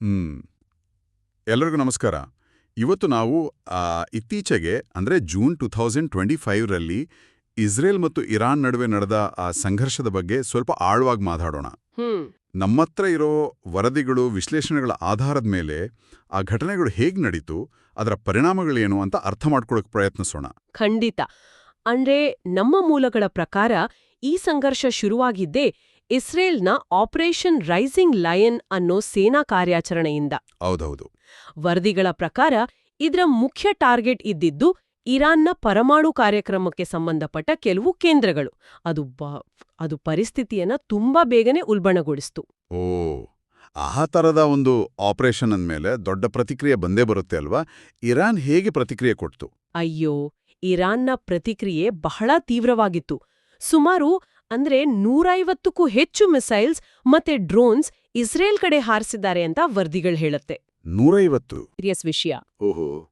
ಹ್ಮ್. ಎಲ್ಲರಿಗೂ ನಮಸ್ಕಾರ. ಇವತ್ತು ನಾವು ಇತ್ತೀಚೆಗೆ ಅಂದ್ರೆ ಜೂನ್ ಟು ಥೌಸಂಡ್ ಟ್ವೆಂಟಿ ಫೈವ್ರಲ್ಲಿ ಇಸ್ರೇಲ್ ಮತ್ತು ಇರಾನ್ ನಡುವೆ ನಡೆದ ಆ ಸಂಘರ್ಷದ ಬಗ್ಗೆ ಸ್ವಲ್ಪ ಆಳವಾಗಿ ಮಾತಾಡೋಣ. ನಮ್ಮತ್ರ ಇರೋ ವರದಿಗಳು ವಿಶ್ಲೇಷಣೆಗಳ ಆಧಾರದ ಮೇಲೆ ಆ ಘಟನೆಗಳು ಹೇಗೆ ನಡೀತು ಅದರ ಪರಿಣಾಮಗಳೇನು ಅಂತ ಅರ್ಥ ಮಾಡ್ಕೊಳಕ್ಕೆ ಪ್ರಯತ್ನಿಸೋಣ. ಖಂಡಿತ. ಅಂದ್ರೆ ನಮ್ಮ ಮೂಲಗಳ ಪ್ರಕಾರ ಈ ಸಂಘರ್ಷ ಶುರುವಾಗಿದ್ದೇ ಇಸ್ರೇಲ್ನ ಆಪರೇಷನ್ ರೈಸಿಂಗ್ ಲಯನ್ ಅನ್ನೋ ಸೇನಾ ಕಾರ್ಯಾಚರಣೆಯಿಂದ. ಹೌದೌದು. ವರದಿಗಳ ಪ್ರಕಾರ ಇದರ ಮುಖ್ಯ ಟಾರ್ಗೆಟ್ ಇದ್ದಿದ್ದು ಇರಾನ್ನ ಪರಮಾಣು ಕಾರ್ಯಕ್ರಮಕ್ಕೆ ಸಂಬಂಧಪಟ್ಟ ಕೆಲವು ಕೇಂದ್ರಗಳು. ಅದು ಅದು ಪರಿಸ್ಥಿತಿಯನ್ನ ತುಂಬಾ ಬೇಗನೆ ಉಲ್ಬಣಗೊಳಿಸ್ತು. ಓ ಆ ಥರದ ಒಂದು ಆಪರೇಷನ್ ಅಂದಮೇಲೆ ದೊಡ್ಡ ಪ್ರತಿಕ್ರಿಯೆ ಬಂದೇ ಬರುತ್ತೆ ಅಲ್ವಾ? ಇರಾನ್ ಹೇಗೆ ಪ್ರತಿಕ್ರಿಯೆ ಕೊಡ್ತು? ಅಯ್ಯೋ ಇರಾನ್ನ ಪ್ರತಿಕ್ರಿಯೆ ಬಹಳ ತೀವ್ರವಾಗಿತ್ತು. ಸುಮಾರು ಅಂದ್ರೆ ನೂರೈವತ್ತಕ್ಕೂ ಹೆಚ್ಚು ಮಿಸೈಲ್ಸ್ ಮತ್ತೆ ಡ್ರೋನ್ಸ್ ಇಸ್ರೇಲ್ ಕಡೆ ಹಾರಿಸಿದ್ದಾರೆ ಅಂತ ವರದಿಗಳು ಹೇಳುತ್ತೆ. ನೂರೈವತ್ತು? ಸೀರಿಯಸ್ ವಿಷಯ. ಓಹೋ.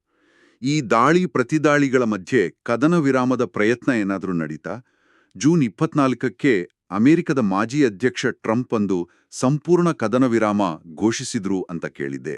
ಈ ದಾಳಿ ಪ್ರತಿದಾಳಿಗಳ ಮಧ್ಯೆ ಕದನ ವಿರಾಮದ ಪ್ರಯತ್ನ ಏನಾದರೂ ನಡೀತಾ? ಜೂನ್ ಇಪ್ಪತ್ನಾಲ್ಕಕ್ಕೆ ಅಮೆರಿಕದ ಮಾಜಿ ಅಧ್ಯಕ್ಷ ಟ್ರಂಪ್ ಒಂದು ಸಂಪೂರ್ಣ ಕದನ ವಿರಾಮ ಘೋಷಿಸಿದ್ರು ಅಂತ ಕೇಳಿದ್ದೆ.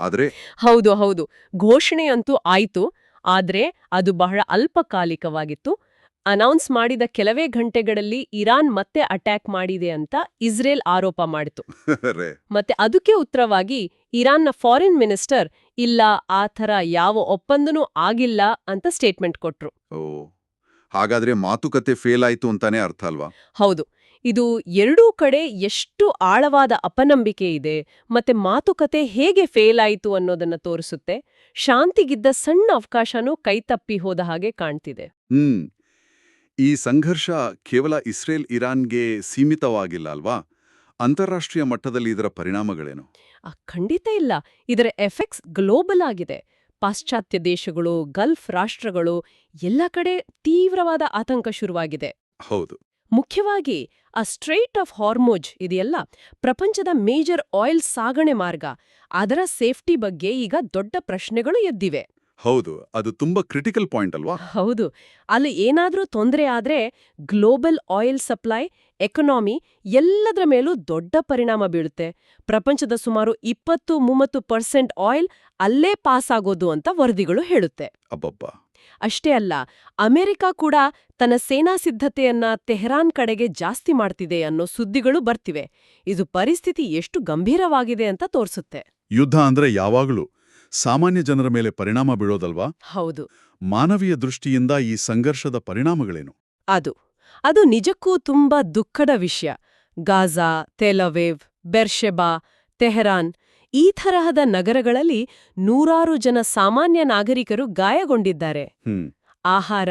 ಆದರೆ? ಹೌದು ಹೌದು. ಘೋಷಣೆಯಂತೂ ಆಯ್ತು. ಆದರೆ ಅದು ಬಹಳ ಅಲ್ಪಕಾಲಿಕವಾಗಿತ್ತು. ಅನೌನ್ಸ್ ಮಾಡಿದ ಕೆಲವೇ ಗಂಟೆಗಳಲ್ಲಿ ಇರಾನ್ ಮತ್ತೆ ಅಟ್ಯಾಕ್ ಮಾಡಿದೆ ಅಂತ ಇಸ್ರೇಲ್ ಆರೋಪ ಮಾಡಿತು. ಮತ್ತೆ ಅದಕ್ಕೆ ಉತ್ತರವಾಗಿ ಇರಾನ್ನ ಫಾರಿನ್ ಮಿನಿಸ್ಟರ್ ಇಲ್ಲ ಆ ಥರ ಯಾವ ಒಪ್ಪಂದನೂ ಆಗಿಲ್ಲ ಅಂತ ಸ್ಟೇಟ್ಮೆಂಟ್ ಕೊಟ್ರು. ಹಾಗಾದ್ರೆ ಮಾತುಕತೆ ಫೇಲ್ ಆಯ್ತು ಅಂತಾನೆ ಅರ್ಥ ಅಲ್ವಾ? ಹೌದು ಇದು ಎರಡೂ ಕಡೆ ಎಷ್ಟು ಆಳವಾದ ಅಪನಂಬಿಕೆ ಇದೆ ಮತ್ತೆ ಮಾತುಕತೆ ಹೇಗೆ ಫೇಲ್ ಆಯಿತು ಅನ್ನೋದನ್ನ ತೋರಿಸುತ್ತೆ. ಶಾಂತಿಗಿದ್ದ ಸಣ್ಣ ಅವಕಾಶನೂ ಕೈತಪ್ಪಿ ಹೋದ ಹಾಗೆ ಕಾಣ್ತಿದೆ. ಈ ಸಂಘರ್ಷ ಕೇವಲ ಇಸ್ರೇಲ್ ಇರಾನ್ಗೆ ಸೀಮಿತವಾಗಿಲ್ಲ ಅಲ್ವಾ? ಅಂತಾರಾಷ್ಟ್ರೀಯ ಮಟ್ಟದಲ್ಲಿ ಇದರ ಪರಿಣಾಮಗಳೇನು? ಆ, ಖಂಡಿತ ಇಲ್ಲ. ಇದರ ಎಫೆಕ್ಟ್ಸ್ ಗ್ಲೋಬಲ್ ಆಗಿದೆ. ಪಾಶ್ಚಾತ್ಯ ದೇಶಗಳು ಗಲ್ಫ್ ರಾಷ್ಟ್ರಗಳು ಎಲ್ಲ ಕಡೆ ತೀವ್ರವಾದ ಆತಂಕ ಶುರುವಾಗಿದೆ. ಹೌದು. ಮುಖ್ಯವಾಗಿ ಆ ಸ್ಟ್ರೈಟ್ ಆಫ್ ಹಾರ್ಮೋಜ್ ಇದೆಯಲ್ಲ ಪ್ರಪಂಚದ ಮೇಜರ್ ಆಯಿಲ್ ಸಾಗಣೆ ಮಾರ್ಗ. ಅದರ ಸೇಫ್ಟಿ ಬಗ್ಗೆ ಈಗ ದೊಡ್ಡ ಪ್ರಶ್ನೆಗಳು ಎದ್ದಿವೆ. ಹೌದು ಅದು ತುಂಬಾ ಕ್ರಿಟಿಕಲ್ ಪಾಯಿಂಟ್ ಅಲ್ವಾ? ಹೌದು. ಅಲ್ಲಿ ಏನಾದರೂ ತೊಂದರೆ ಆದ್ರೆ ಗ್ಲೋಬಲ್ ಆಯಿಲ್ ಸಪ್ಲೈ ಎಕನಾಮಿ ಎಲ್ಲದರ ಮೇಲೂ ದೊಡ್ಡ ಪರಿಣಾಮ ಬೀಳುತ್ತೆ. ಪ್ರಪಂಚದ ಸುಮಾರು ಇಪ್ಪತ್ತು ಮೂವತ್ತು ಪರ್ಸೆಂಟ್ ಆಯಿಲ್ ಅಲ್ಲೇ ಪಾಸ್ ಆಗೋದು ಅಂತ ವರದಿಗಳು ಹೇಳುತ್ತೆ. ಅಬ್ಬಬ್ಬ. ಅಷ್ಟೇ ಅಲ್ಲ ಅಮೆರಿಕ ಕೂಡ ತನ್ನ ಸೇನಾ ಸಿದ್ಧತೆಯನ್ನ ತೆಹರಾನ್ ಕಡೆಗೆ ಜಾಸ್ತಿ ಮಾಡ್ತಿದೆ ಅನ್ನೋ ಸುದ್ದಿಗಳು ಬರ್ತಿವೆ. ಇದು ಪರಿಸ್ಥಿತಿ ಎಷ್ಟು ಗಂಭೀರವಾಗಿದೆ ಅಂತ ತೋರಿಸುತ್ತೆ. ಯುದ್ಧ ಅಂದ್ರೆ ಯಾವಾಗಲೂ ಸಾಮಾನ್ಯ ಜನರ ಮೇಲೆ ಪರಿಣಾಮ ಬೀಳೋದಲ್ವಾ? ಹೌದು. ಮಾನವೀಯ ದೃಷ್ಟಿಯಿಂದ ಈ ಸಂಘರ್ಷದ ಪರಿಣಾಮಗಳೇನು? ಅದು. ಅದು ನಿಜಕ್ಕೂ ತುಂಬಾ ದುಃಖದ ವಿಷಯ. ಗಾಜಾ ತೆಲವೇವ್ ಬೆರ್ಷೆಬಾ ತೆಹರಾನ್ ಈ ತರಹದ ನಗರಗಳಲ್ಲಿ ನೂರಾರು ಜನ ಸಾಮಾನ್ಯ ನಾಗರಿಕರು ಗಾಯಗೊಂಡಿದ್ದಾರೆ. ಆಹಾರ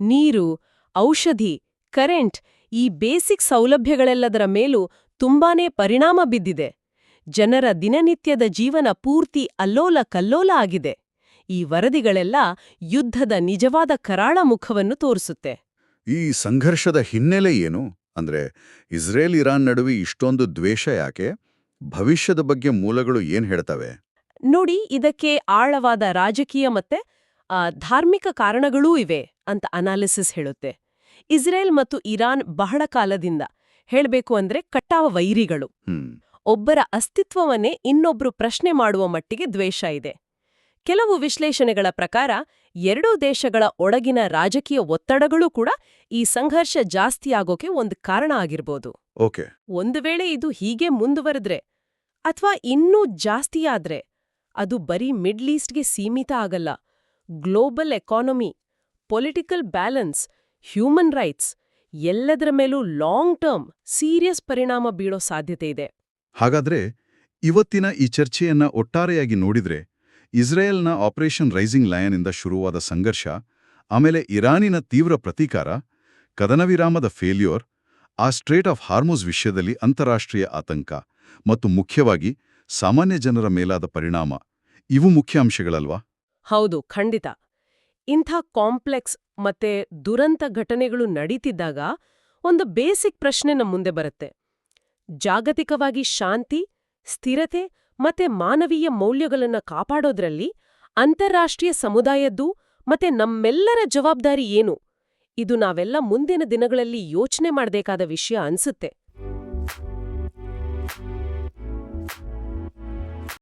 ನೀರು ಔಷಧಿ ಕರೆಂಟ್ ಈ ಬೇಸಿಕ್ ಸೌಲಭ್ಯಗಳೆಲ್ಲದರ ಮೇಲೂ ತುಂಬಾನೇ ಪರಿಣಾಮ ಬಿದ್ದಿದೆ. ಜನರ ದಿನನಿತ್ಯದ ಜೀವನ ಪೂರ್ತಿ ಅಲ್ಲೋಲ ಕಲ್ಲೋಲ ಆಗಿದೆ. ಈ ವರದಿಗಳೆಲ್ಲ ಯುದ್ಧದ ನಿಜವಾದ ಕರಾಳ ಮುಖವನ್ನು ತೋರಿಸುತ್ತೆ. ಈ ಸಂಘರ್ಷದ ಹಿನ್ನೆಲೆ ಏನು? ಅಂದ್ರೆ ಇಸ್ರೇಲ್ ಇರಾನ್ ನಡುವೆ ಇಷ್ಟೊಂದು ದ್ವೇಷ ಯಾಕೆ? ಭವಿಷ್ಯದ ಬಗ್ಗೆ ಮೂಲಗಳು ಏನ್ ಹೇಳ್ತವೆ? ನೋಡಿ ಇದಕ್ಕೆ ಆಳವಾದ ರಾಜಕೀಯ ಮತ್ತೆ ಧಾರ್ಮಿಕ ಕಾರಣಗಳೂ ಇವೆ ಅಂತ ಅನಾಲಿಸಿಸ್ ಹೇಳುತ್ತೆ. ಇಸ್ರೇಲ್ ಮತ್ತು ಇರಾನ್ ಬಹಳ ಕಾಲದಿಂದ ಹೇಳಬೇಕು ಅಂದ್ರೆ ಕಟ್ಟಾವ ವೈರಿಗಳು. ಒಬ್ಬರ ಅಸ್ತಿತ್ವವನ್ನೇ ಇನ್ನೊಬ್ರು ಪ್ರಶ್ನೆ ಮಾಡುವ ಮಟ್ಟಿಗೆ ದ್ವೇಷ ಇದೆ. ಕೆಲವು ವಿಶ್ಲೇಷಣೆಗಳ ಪ್ರಕಾರ ಎರಡೂ ದೇಶಗಳ ಒಳಗಿನ ರಾಜಕೀಯ ಒತ್ತಡಗಳೂ ಕೂಡ ಈ ಸಂಘರ್ಷ ಜಾಸ್ತಿಯಾಗೋಕೆ ಒಂದು ಕಾರಣ ಆಗಿರ್ಬೋದು. ಓಕೆ. ಒಂದು ವೇಳೆ ಇದು ಹೀಗೆ ಮುಂದುವರೆದ್ರೆ ಅಥವಾ ಇನ್ನೂ ಜಾಸ್ತಿಯಾದ್ರೆ ಅದು ಬರೀ ಮಿಡ್ಲ್ ಈಸ್ಟ್ಗೆ ಸೀಮಿತ ಆಗಲ್ಲ. Global economy political balance human rights ಎಲ್ಲದರ ಮೇಲೂ ಲಾಂಗ್ ಟರ್ಮ್ ಸೀರಿಯಸ್ ಪರಿಣಾಮ ಬೀಳೋ ಸಾಧ್ಯತೆ ಇದೆ. ಹಾಗಾದ್ರೆ ಇವತ್ತಿನ ಈ ಚರ್ಚೆಯನ್ನ ಒಟ್ಟಾರೆಯಾಗಿ ನೋಡಿದ್ರೆ ಇಸ್ರೇಲ್ನ ಆಪರೇಷನ್ ರೈಸಿಂಗ್ ಲಯನ್ನಿಂದ ಶುರುವಾದ ಸಂಘರ್ಷ, ಆಮೇಲೆ ಇರಾನಿನ ತೀವ್ರ ಪ್ರತೀಕಾರ ಕದನವಿರಾಮದ ಫೇಲ್ಯೂರ್, ಆ ಸ್ಟ್ರೇಟ್ ಆಫ್ ಹಾರ್ಮೋಸ್ ವಿಷಯದಲ್ಲಿ ಅಂತಾರಾಷ್ಟ್ರೀಯ ಆತಂಕ ಮತ್ತು ಮುಖ್ಯವಾಗಿ ಸಾಮಾನ್ಯ ಜನರ ಮೇಲಾದ ಪರಿಣಾಮ ಇವು ಮುಖ್ಯ ಅಂಶಗಳಲ್ವಾ? ಹೌದು, ಖಂಡಿತ. ಇಂಥ ಕಾಂಪ್ಲೆಕ್ಸ್ ಮತ್ತೆ ದುರಂತ ಘಟನೆಗಳು ನಡೀತಿದ್ದಾಗ ಒಂದು ಬೇಸಿಕ್ ಪ್ರಶ್ನೆ ನಮ್ಮ ಮುಂದೆ ಬರುತ್ತೆ. ಜಾಗತಿಕವಾಗಿ ಶಾಂತಿ, ಸ್ಥಿರತೆ ಮತ್ತೆ ಮಾನವೀಯ ಮೌಲ್ಯಗಳನ್ನು ಕಾಪಾಡೋದ್ರಲ್ಲಿ ಅಂತಾರಾಷ್ಟ್ರೀಯ ಸಮುದಾಯದ್ದು ಮತ್ತೆ ನಮ್ಮೆಲ್ಲರ ಜವಾಬ್ದಾರಿ ಏನು? ಇದು ನಾವೆಲ್ಲ ಮುಂದಿನ ದಿನಗಳಲ್ಲಿ ಯೋಚನೆ ಮಾಡಬೇಕಾದ ವಿಷಯ ಅನ್ಸುತ್ತೆ.